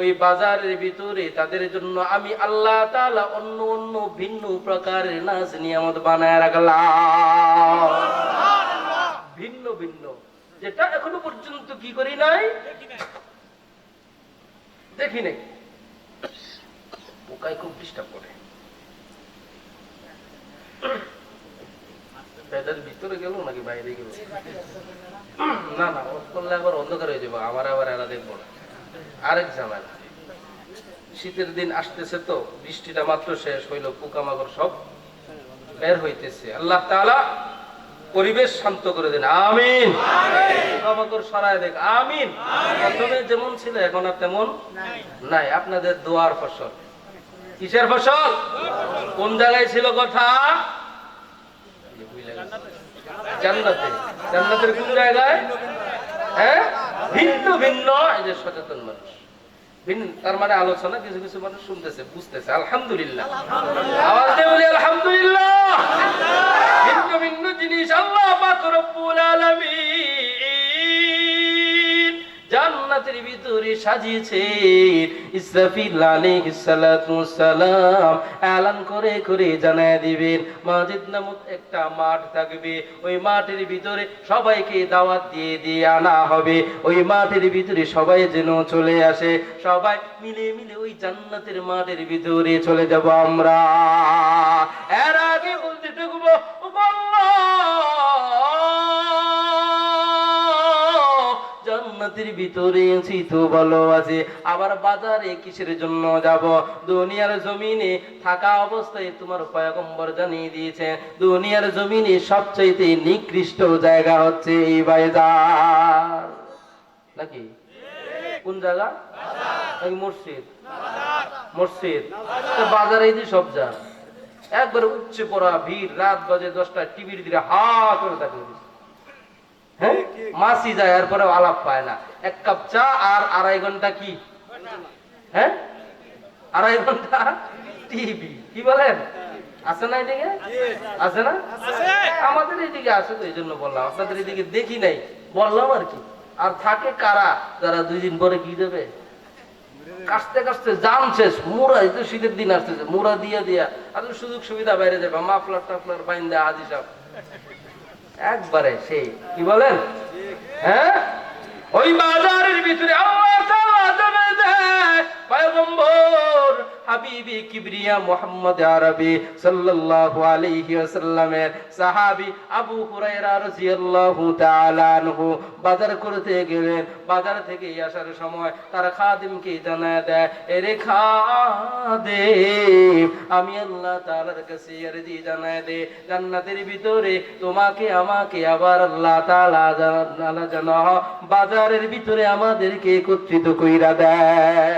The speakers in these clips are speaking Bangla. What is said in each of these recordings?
ওই বাজারের ভিতরে তাদের জন্য আমি আল্লাহ তাআলা অন্য অন্য ভিন্ন প্রকারের নাচ নিয়ামত বানায় রাখলাম। ভিন্ন ভিন্ন। যেটা এখনও পর্যন্ত কি করি নাই? দেখি নাই। পোকায় খুব ডিস্টার্ব করে। ভিতরে গেল নাকি বাইরে গেল? না না অন্ধকার হয়ে যাব, আমার আবার এরা দেখব না। আরেক ঝামেলা। শীতের দিন আসতেছে তো বৃষ্টিটা মাত্র শেষ হইল পোকামাকড় সব বের হইতেছে। আল্লাহ তাআলা পরিবেশ শান্ত করে দেন। আমিন। পোকামাকড় সরায় দেখ আমিন। প্রথমে যেমন ছিল এখন আর তেমন নাই। আপনাদের দোয়ার ফসল। কিসের ফসল? কোন জায়গায় ছিল কথা? জান্নাতে। জান্নাতের কোন জায়গায়? হ্যাঁ? ভিন্ন ভিন্ন। এদের সচেতন মানুষ। ভিন্ন তার মানে আলোচনা কিছু কিছু মানুষ শুনতেছে বুঝতেছে। আলহামদুলিল্লাহ। আওয়াজ দিয়ে বলি আলহামদুলিল্লাহ। সাজিয়েছে। ইসরাফিল আলাইহিস সালাতু সালাম এলান করে করে জানায় দিবেন, মাজিদ নামক একটা মাঠ থাকবে। ওই মাঠের ভিতরে সবাইকে দাওয়াত দিয়ে দিয়ে আনা হবে। ওই মাঠের ভিতরে সবাই যেন চলে আসে। সবাই মিলে মিলে ওই জান্নাতের মাঠের ভিতরে চলে যাব আমরা। এর আগে বলতে থাকব আল্লাহ জান্নাতের ভিতরে তো ভালো আছে আবার বাজারে কিসের জন্য যাব? দুনিয়ার জমিনে থাকা অবস্থায় তোমার পয়গম্বর জানিয়ে দিয়েছে দুনিয়ার জমিনে সবচাইতে নিকৃষ্ট জায়গা হচ্ছে এই বাজার। নাকি? কোন জায়গা? নাকি মসজিদ? মসজিদ। তো বাজারেই দি সব যা একবারে উচ্চে পড়া ভিড়, রাত বাজে দশটা টিভির দিকে হা করে থাকে হ্যাঁ? মাসি যায় এরপরে আলাপ পায় না। এক কাপ চা আর আড়াই ঘণ্টা কি? হ্যাঁ? আড়াই ঘণ্টা টিভি। কি বলেন? আছে না এদিকে? আছে না? আমাদের এদিকে আছে তো এই জন্য বললাম। আপনাদের এদিকে দেখি নাই। বললাম আর কি। আর থাকে কারা? যারা দুই দিন পরে কি দেবে? কাশতে কাশতে জাম শেষ। মুড়া এই তো শীতের দিন আসতেছে। মুড়া দিয়ে দিয়া আর সুযোগ সুবিধা বাইরে যাবে। মাফলার টাফলার বাইন্দা হাজি সাহেব। একবারে সেই কি বলেন? হ্যাঁ? ওই বাজারের ভিতরে আল্লাহ দেয় বাজার করতে গেলেন। বাজার থেকে আসার সময় তার দেয়, এরে আমি আল্লাহ কাছে জানায় দে। জান্নাতের ভিতরে তোমাকে, আমাকে আবার আল্লাহ জানা বাজারের ভিতরে আমাদেরকে একত্রিত কইরা দেয়।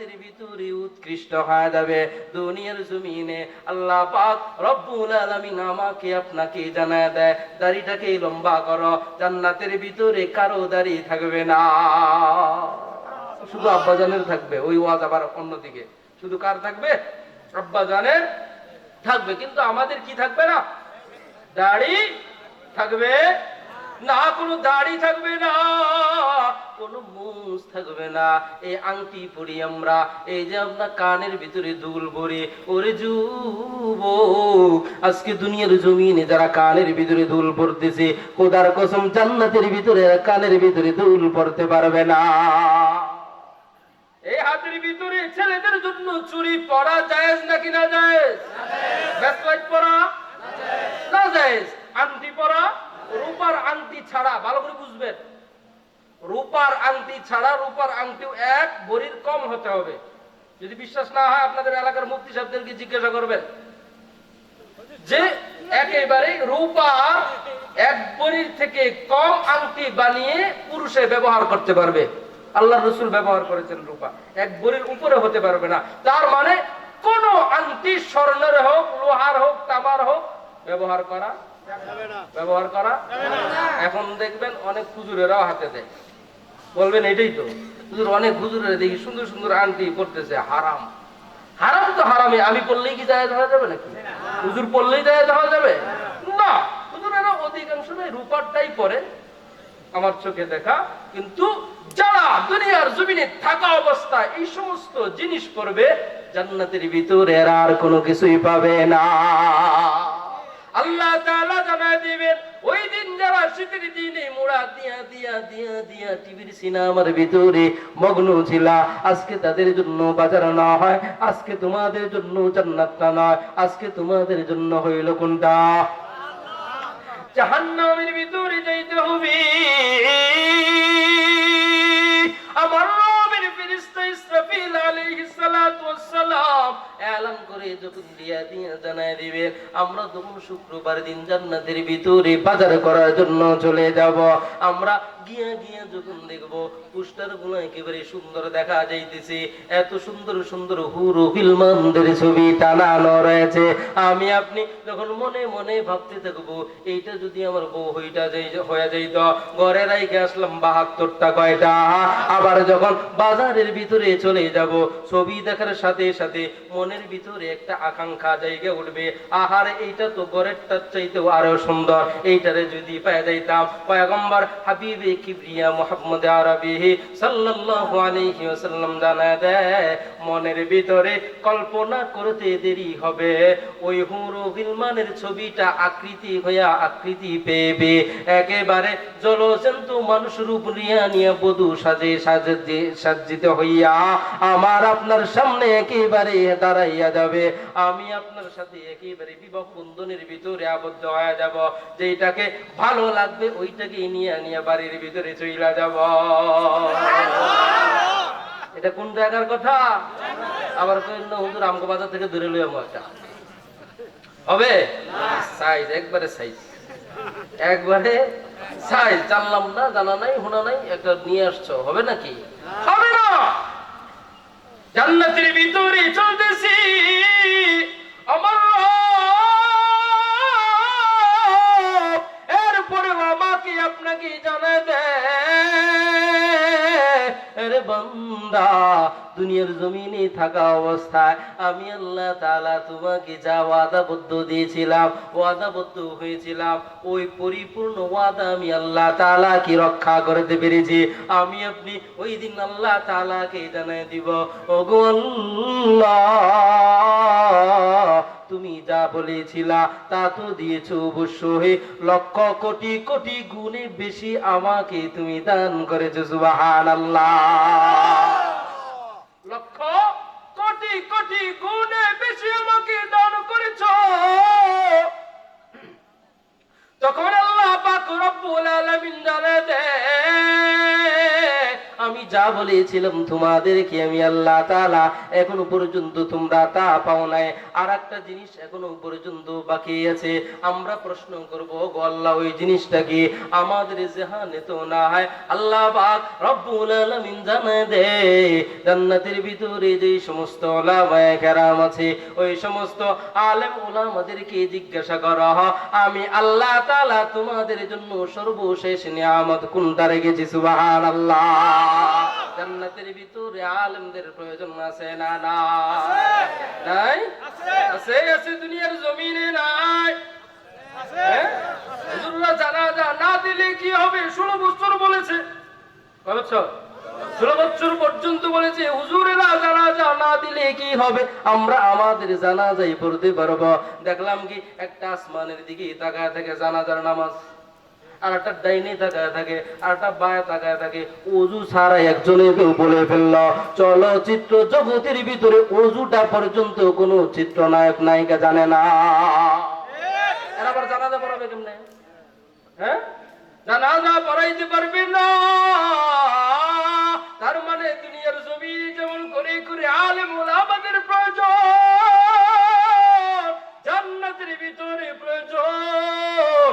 জান্নাতের ভিতরে উৎকৃষ্ট হয়ে যাবে। দুনিয়ার জমিনে আল্লাহ পাক রব্বুল আলামিন আমাকে আপনাকে জানায় দেয়, দাড়িটাকে লম্বা করো, জান্নাতের ভিতরে কারও দাড়ি থাকবে না। শুধু আব্বা জানের থাকবে, ওই ওয়াজ আবার অন্যদিকে। শুধু কার থাকবে? আব্বা জানের থাকবে, কিন্তু আমাদের কি থাকবে না? দাড়ি থাকবে না কোনো দাড়ি থাকবে না কোনো মুস থাকবে না। এই আংটি পরি আমরা এই যে আপনার কানের ভিতরে দুল ভরে ওরে যুব আজকে দুনিয়ার জমিনে যারা কানের ভিতরে দুল পড়তেছে খোদার কসম জান্নাতের ভিতরে কানের ভিতরে দুল পড়তে পারবে না। এই হাতের ভিতরে ছেলেদের জন্য চুরি পরা জায়েজ নাকি না জায়েজ? ব্যাসলাইট পরা? না জায়েজ। আংটি পরা? রূপার আংটি ছাড়া, ভালো করে বুঝবেন। রূপার আংটি ছাড়া, রূপার আংটিও এক ভরির কম হতে হবে। যদি বিশ্বাস না হয়, আপনাদের এলাকার মুক্তি সাহেবদেরকে জিজ্ঞাসা করবেন। যে একেবারে রূপা এক বড়ির থেকে কম আংটি বানিয়ে পুরুষে ব্যবহার করতে পারবে। আল্লাহ রসুল ব্যবহার করেছেন রূপা। এক বড়ির উপরে হতে পারবে না। তার মানে কোন আংটি স্বর্ণের হোক, লোহার হোক, তামার হোক, ব্যবহার করা ব্যবহার করা? এখন দেখবেন অনেক হুজুরেরাও হাতে দেয়। বলবেন এটাই তো। অনেক হুজুরেরা দেখি সুন্দর সুন্দর আংটি পড়তেছে হারাম। হারাম তো হারামে আমি পড়লেই কি জায়েজ হওয়া যাবে নাকি? হুজুর পড়লেই জায়েজ হওয়া যাবে? না। হুজুরেরা অধিকাংশ রূপারটাই পরে, আমার চোখে দেখা। কিন্তু যারা দুনিয়ার জমিনে থাকা অবস্থায় এই সমস্ত জিনিস করবে জান্নাতের ভিতরে আর কোনো কিছুই পাবে না। আল্লাহ জানায় দিবেন, ওই দিন যারা শীতের দিনে মোড়া দিয়া দিয়া দিয়া দিয়া টিভির সিনেমার ভিতরে মগ্ন ছিল। আজকে তাদের জন্য বাজার না হয়, আজকে তোমাদের জন্য জান্নাতটা নয় আজকে তোমাদের জন্য হইল কোনটা? জাহান্নামের ভিতরে যাইতে হবে। আমার রবের ফেরেশতা ইসরাফিল আলাইহিস সালাতু ওয়াস সালাম এলান করে যখন দিয়া দিয়া জানায় দিবেন আমরা তখন শুক্রবার দিন জান্নাতের ভিতরে বাজার করার জন্য চলে যাব। আমরা গিয়া গিয়া যখন দেখব, পোস্টারগুলো একেবারে সুন্দর দেখা যাইতেছে, এত সুন্দর সুন্দর হুরু ফিল্মানদের ছবি টানানো রয়েছে। আমি আপনি যখন মনে মনে ভাবতে থাকব, এইটা যদি আমার বউ হইটা যাই, হয়ে যাইত, ঘরে রাইখে আসলাম বাহাত্তরটা কয়টা। আবার যখন বাজারের ভিতরে চলে যাব, ছবি দেখার সাথে সাথে মনের ভিতরে একটা আকাঙ্ক্ষা জায়গা উঠবে। আহার, এইটা তো ঘরেরটার চাইতেও আরও সুন্দর। এইটারে যদি পাওয়া যাইতাম, পয়গম্বর হাবিবে কিবরিয়া মোহাম্মদ আরবি সাল্লাল্লাহু আলাইহি ওয়াসাল্লাম জানা দেয়, মনের ভিতরে কল্পনা করতে দেরি হবে। ওই হুরু গিলমানের ছবিটা আকৃতি হইয়া আকৃতি পেবে। একেবারে জলজন্তু মানুষ রূপ নিয়া নিয়ে বধু সাজে সাজে সাজ্জিত হইয়া, আমার আপনার সামনে একেবারে দাঁড়াইয়া যাবে। আমি আপনার সাথে একেবারে বিবাহ বন্ধনের ভিতরে আবদ্ধ হয়ে যাব। যেটাকে ভালো লাগবে ওইটাকে নিয়ে নিয়ে বাড়ির ভিতরে চইলা যাব। এটা কোন জায়গার কথা? আবার কইল হুজুর, আমগো বাজার থেকে দূরে লইয়া একটা হবে? সাইজ, একবারে সাইজ। একবারে সাইজ। জানলাম না, জানা নাই, শোনা নাই, একটা নিয়ে আসছো। হবে নাকি? জান্নাতের ভিতরে চলতেছি। আমার এরপরে আমাকে আপনাকে জানা দেয় বান্দা, দুনিয়ার জমিনে থাকা অবস্থায় আমি আল্লাহ তাআলা তোমাকে যা ওয়াদাবদ্ধ দিয়েছিলাম, ওয়াদাবদ্ধ হয়েছিলাম, ওই পরিপূর্ণ ওয়াদা আমি আল্লাহ তাআলা কি রক্ষা করতে পেরেছি। আমি আপনি ওই দিন আল্লাহ তাআলাকে জানাই দিব, ওগো আল্লাহ তুমি যা বলেছিলা তা তো দিয়েছ অবশ্যই। লক্ষ কোটি কোটি গুণে বেশি আমাকে তুমি দান করেছ, সুবহানাল্লাহ। লক্ষ কোটি কোটি গুণে বেশি আমাকে দান করেছ। তখন আল্লাহ পাক রব্বুল আলামিন জানে দে আমি যা বলেছিলাম তোমাদেরকে আমি আল্লাহ তাআলা এখনও পর্যন্ত তোমরা তা পাও নাই। আর একটা জিনিস এখনও পর্যন্ত বাকি আছে। আমরা প্রশ্ন করব আল্লাহ, ওই জিনিসটা কি? আমাদের জেহানে তো না হয় আল্লাহ রব্বুল জানে দে, জান্নাতের ভিতরে যে সমস্ত কেরাম আছে, ওই সমস্ত আলেম ওলামাদেরকে জিজ্ঞাসা করা হয় আমি আল্লাহ তাআলা তোমাদের জন্য সর্বশেষ নিয়ামত কোনটা রেখেছি? সুবহানাল্লাহ। জান্নাতের ভিতরে আলেমদের প্রয়োজন আছে না নাই? আছে। আছে দুনিয়ার জমিনে নাই। হ্যাঁ? হুজুররা জানাজা না দিলে কি হবে? ষোলো বছর বলেছে। বছর? ষোলো বছর পর্যন্ত বলেছে হুজুরেরা জানাজা না দিলে কি হবে? আমরা আমাদের জানাজাই পড়তে পারব। দেখলাম কি একটা আসমানের দিকে তাকায় থেকে জানাজার নামাজ। আর একটা থাকে, আর একটা থাকে অজু কেউ বলে ফেলল, চলচ্চিত্র জগতের ভিতরে অজুটা পর্যন্ত কোনো চিত্রনায়ক নায়িকা জানে না। এরা আবার হ্যাঁ? পড়াইতে পারবে না। তার মানে দুনিয়ার ছবি যেমন করে করে আলেম আমাদের প্রয়োজন, জান্নাতের ভিতরে প্রয়োজন।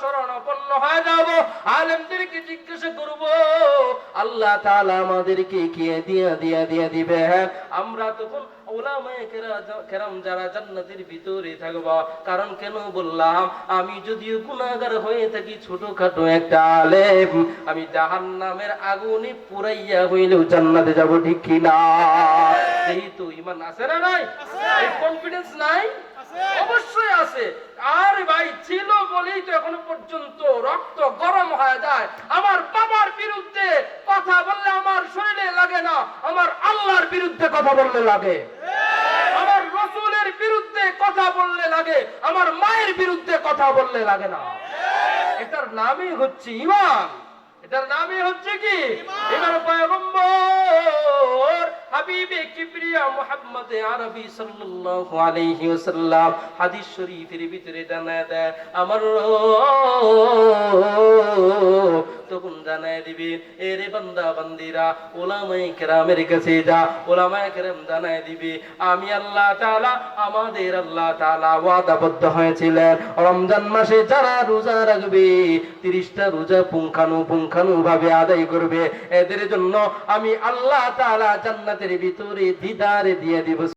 শরণাপন্ন হয়ে যাব। আলেমদেরকে জিজ্ঞাসা করব আল্লাহ তাআলা আমাদেরকে কি দিয়া দিয়া দিয়া দিবে? আমরা তখন কেরাম যারা জান্নাতের ভিতরে থাকব কারণ কেন বললাম আমি যদিও গুনাহগার হয়ে থাকি ছোটখাটো একটা আলেম আমি জাহান্নামের আগুনে পুরাইয়া হইলেও জান্নাতে যাব ঠিক কি না যেহেতু ইমান আছে না নাই? কনফিডেন্স নাই? অবশ্যই আছে। আর ভাই ছিল বলেই তো এখনও পর্যন্ত রক্ত গরম হয়ে যায়। আমার বাবার বিরুদ্ধে কথা বললে আমার শরীরে লাগে না আমার আল্লাহর বিরুদ্ধে কথা বললে লাগে। আমার রসুলের বিরুদ্ধে কথা বললে লাগে আমার মায়ের বিরুদ্ধে কথা বললে লাগে না। এটার নামই হচ্ছে ইমান এটার নামই হচ্ছে কি? ইমান পয়গম্বর আমি আল্লাহ আমাদের আল্লাহ ওয়াদাবদ্ধ হয়েছিলেন। রমজান মাসে যারা রোজা রাখবে, তিরিশটা রোজা পুঙ্খানু পুঙ্খানু ভাবে আদায় করবে। এদের জন্য আমি আল্লাহ তাআলা জান্নাতের ভিতরে দিদারে দিয়ে দিব